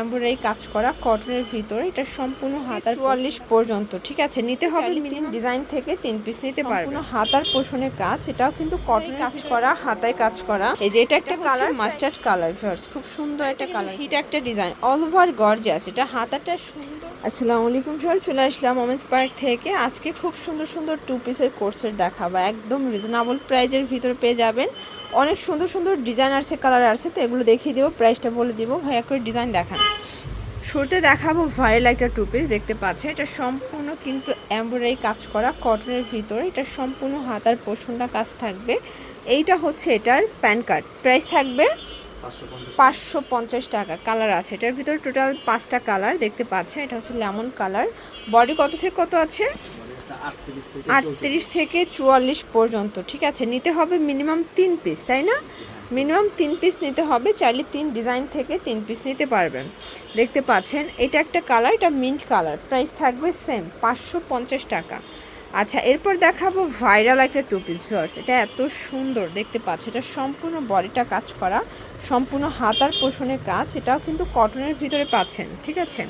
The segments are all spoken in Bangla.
এমব্রয়ডারি কাজ করা কটনের ভিতরে এটা সম্পূর্ণ হাতার চুয়াল্লিশ পর্যন্ত ঠিক আছে? নিতে হবে মিনিমাম ডিজাইন থেকে তিন পিস নিতে পারবে। হাতার পোষণের কাজ এটাও কিন্তু কটন কাজ করা হাতায় কাজ করা। এই যে এটা একটা কালার মাস্টার্ড কালার ফার্স খুব সুন্দর একটা কালার এটা একটা ডিজাইন অল ওভার গর্জিয়াস এটা হাতাটা সুন্দর। আসসালামু আলাইকুম স্যার চলে আসলাম ওমেন্স পার্ক থেকে। আজকে খুব সুন্দর সুন্দর টু পিসের কোর্সের দেখাবো একদম রিজনেবল প্রাইজের ভিতরে পেয়ে যাবেন। অনেক সুন্দর সুন্দর ডিজাইন আছে কালার আছে তো এগুলো দেখিয়ে দেবো প্রাইসটা বলে দিব। ভাইয়া করে ডিজাইন দেখান। শুরুতে দেখাবো ভাইরাল একটা টু পিস দেখতে পাচ্ছেন। এটা সম্পূর্ণ কিন্তু এমব্রয়ডারি কাজ করা কটনের ভিতরে। এটা সম্পূর্ণ হাতার পোষণটা কাজ থাকবে। এইটা হচ্ছে এটার প্যান কার্ড প্রাইস থাকবে পাঁচশো পঞ্চাশ টাকা কালার আছে। এটার ভিতরে টোটাল পাঁচটা কালার দেখতে পাচ্ছেন। এটা হচ্ছে লেমন কালার বডি কত থেকে কত আছে? আটত্রিশ থেকে চুয়াল্লিশ পর্যন্ত ঠিক আছে? নিতে হবে মিনিমাম তিন পিস তাই না? মিনিমাম তিন পিস নিতে হবে চাইলে তিন ডিজাইন থেকে তিন পিস নিতে পারবেন। দেখতে পাচ্ছেন এটা একটা কালার এটা মিন্ট কালার প্রাইস থাকবে সেম পাঁচশো পঞ্চাশ টাকা। আচ্ছা এরপর দেখাবো ভাইরাল একটা টু পিস ভিউয়ার্স এটা এত সুন্দর দেখতে পাচ্ছ এটা সম্পূর্ণ বডিটা কাজ করা সম্পূর্ণ হাতার পোষণের কাজ এটাও কিন্তু কটনের ভিতরে পাচ্ছেন ঠিক আছে?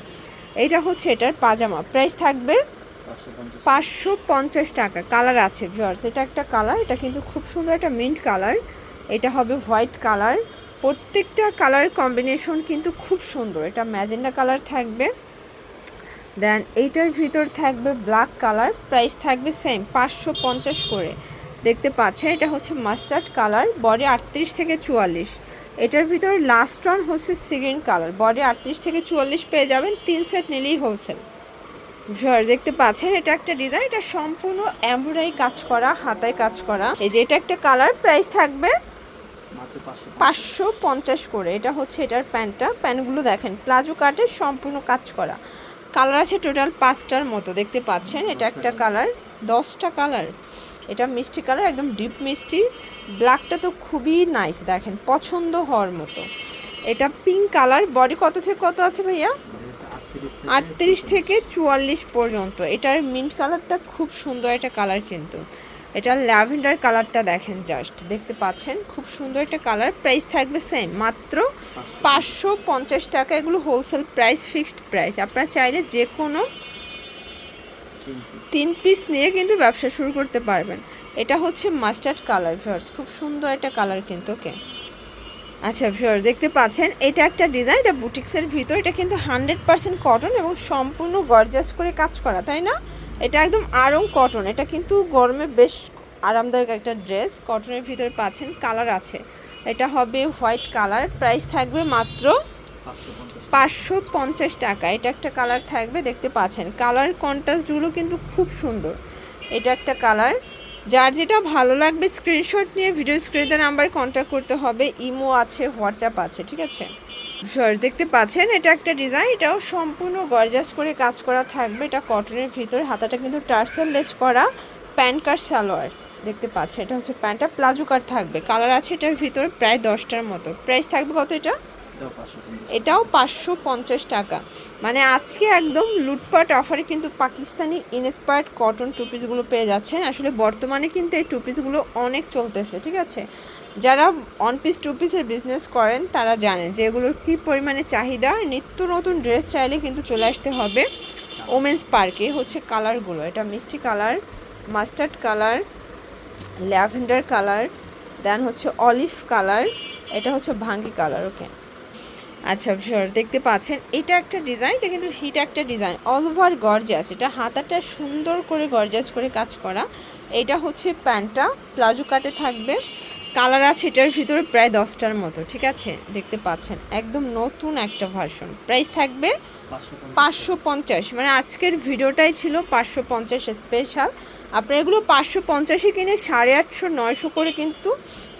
এইটা হচ্ছে এটার পাজামা প্রাইস থাকবে পাঁচশো পঞ্চাশ। টাকা। কালার আছে ভিউয়ার্স এটা একটা কালার এটা কিন্তু খুব সুন্দর একটা মিন্ট কালার এটা হবে হোয়াইট কালার প্রত্যেকটা কালার কম্বিনেশন কিন্তু খুব সুন্দর। এটা ম্যাজেন্ডা কালার থাকবে। দেন এইটার ভিতর থাকবে ব্ল্যাক কালার প্রাইস থাকবে সেম পাঁচশো পঞ্চাশ করে। দেখতে পাচ্ছেন, এটা হচ্ছে মাস্টার্ড কালার বডি আটত্রিশ থেকে চুয়াল্লিশ। এটার ভিতর লাস্ট ওয়ান হচ্ছে সিগ্রিন কালার বডি আটত্রিশ থেকে চুয়াল্লিশ পেয়ে যাবেন, তিন সেট নিলেই হোলসেল ভিউয়ার দেখতে পাচ্ছেন এটা একটা ডিজাইন এটা সম্পূর্ণ এমব্রয়ডারি কাজ করা হাতায় কাজ করা। এই যে এটা একটা কালার প্রাইস থাকবে পাঁচশো পঞ্চাশ। করে। এটা হচ্ছে এটার প্যান্টটা। প্যান্টগুলো দেখেন প্লাজো কাটে সম্পূর্ণ কাজ করা। কালার আছে টোটাল পাঁচটার মতো দেখতে পাচ্ছেন এটা একটা কালার দশটা কালার এটা মিষ্টি কালার একদম ডিপ মিষ্টি। ব্ল্যাকটা তো খুবই নাইস দেখেন পছন্দ হওয়ার মতো। এটা পিঙ্ক কালার বডি কত থেকে কত আছে ভাইয়া? আটত্রিশ থেকে চুয়াল্লিশ পর্যন্ত। এটার মিন্ট কালারটা খুব সুন্দর একটা কালার কিন্তু। এটা ল্যাভেন্ডার কালারটা দেখেন জাস্ট দেখতে পাচ্ছেন? খুব সুন্দর একটা কালার প্রাইস থাকবে সেম মাত্র পাঁচশো। পঞ্চাশ টাকা এগুলো হোলসেল প্রাইস ফিক্সড প্রাইস আপনারা চাইলে যে কোনো তিন পিস নিয়ে কিন্তু ব্যবসা শুরু করতে পারবেন। এটা হচ্ছে মাস্টার্ড কালার ভিউয়ার্স খুব সুন্দর একটা কালার কিন্তু ওকে আচ্ছা ভিউয়ার দেখতে পাচ্ছেন, এটা একটা ডিজাইন এটা বুটিক্সের ভিতর, এটা কিন্তু হান্ড্রেড পার্সেন্ট কটন এবং সম্পূর্ণ গর্জাস করে কাজ করা, তাই না? এটা একদম আরং কটন এটা কিন্তু গরমে বেশ আরামদায়ক একটা ড্রেস কটনের ভিতরে পাচ্ছেন কালার আছে। এটা হবে হোয়াইট কালার প্রাইস থাকবে মাত্র পাঁচশো পঞ্চাশ টাকা, এটা একটা কালার থাকবে, দেখতে পাচ্ছেন। কালার কন্ট্রাস্টগুলো কিন্তু খুব সুন্দর। এটা একটা কালার যার যেটা ভালো লাগবে স্ক্রিনশট নিয়ে ভিডিও স্ক্রিনে নাম্বারে কন্ট্যাক্ট করতে হবে। ইমো আছে হোয়াটসঅ্যাপ আছে, ঠিক আছে? সর দেখতে পাচ্ছেন, এটা একটা ডিজাইন এটাও সম্পূর্ণ গর্জাস করে কাজ করা থাকবে। এটা কটনের ভিতরে, হাতাটা কিন্তু টার্সেল লেস করা প্যান্ট কার সালোয়ার। দেখতে পাচ্ছেন, এটা হচ্ছে প্যান্টটা, প্লাজো কাট থাকবে। কালার আছে এটার ভিতরে, প্রায় দশটার মতো। প্রাইস থাকবে কত এটা? এটাও পাঁচশো পঞ্চাশ। টাকা। মানে আজকে একদম লুটপাট অফারে কিন্তু পাকিস্তানি ইনস্পায়ার্ড কটন টু পিসগুলো পেয়ে যাচ্ছেন। আসলে বর্তমানে কিন্তু এই টু পিসগুলো অনেক চলতেছে, ঠিক আছে? যারা অন পিস টু পিসের বিজনেস করেন, তারা জানেন যে এগুলোর কী পরিমাণে চাহিদা। নিত্য নতুন ড্রেস চাইলে কিন্তু চলে আসতে হবে ওমেন্স পার্কে হচ্ছে কালারগুলো এটা মিষ্টি colour mustard colour lavender colour then হচ্ছে অলিভ কালার এটা হচ্ছে ভাঙ্গি কালার ওকে আচ্ছা ভিউয়ার দেখতে পাচ্ছেন, এটা একটা ডিজাইন এটা কিন্তু হিট একটা ডিজাইন অল ওভার গর্জাস এটা হাতাটা সুন্দর করে গর্জাস করে কাজ করা, এটা হচ্ছে প্যান্টটা, প্লাজো কাটে থাকবে কালার আছে এটার ভিতরে প্রায় দশটার মতো, ঠিক আছে, দেখতে পাচ্ছেন, একদম নতুন একটা ভার্সন প্রাইস থাকবে পাঁচশো পঞ্চাশ মানে আজকের ভিডিওটাই ছিল পাঁচশো পঞ্চাশ স্পেশাল আপনি এগুলো পাঁচশো পঞ্চাশে কিনে সাড়ে আটশো, নয়শো করে কিন্তু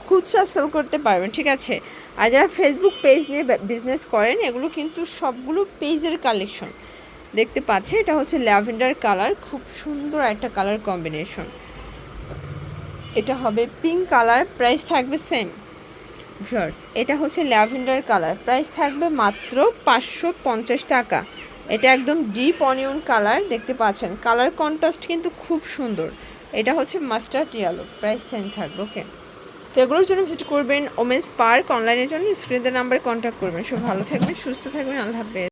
খুচরা সেল করতে পারবেন, ঠিক আছে? আর যারা ফেসবুক পেজ নিয়ে বিজনেস করেন, এগুলো কিন্তু সবগুলো পেজের কালেকশন দেখতে পাচ্ছে এটা হচ্ছে ল্যাভেন্ডার কালার খুব সুন্দর একটা কালার কম্বিনেশন এটা হবে পিঙ্ক কালার প্রাইস থাকবে সেম ভিউয়ার্স এটা হচ্ছে ল্যাভেন্ডার কালার প্রাইস থাকবে মাত্র পাঁচশো পঞ্চাশ টাকা। এটা একদম ডিপ অনিয়ন কালার দেখতে পাচ্ছেন। কালার কন্ট্রাস্ট কিন্তু খুব সুন্দর। এটা হচ্ছে মাস্টার্ড ইয়েলো প্রাইস সেম থাকবে ওকে তো এগুলোর জন্য ভিজিট করবেন ওমেন্স পার্ক অনলাইনের জন্য। স্ক্রিনের নাম্বারে কন্ট্যাক্ট করবেন। সব ভালো থাকবেন, সুস্থ থাকবেন। আল্লাহ হাফেজ।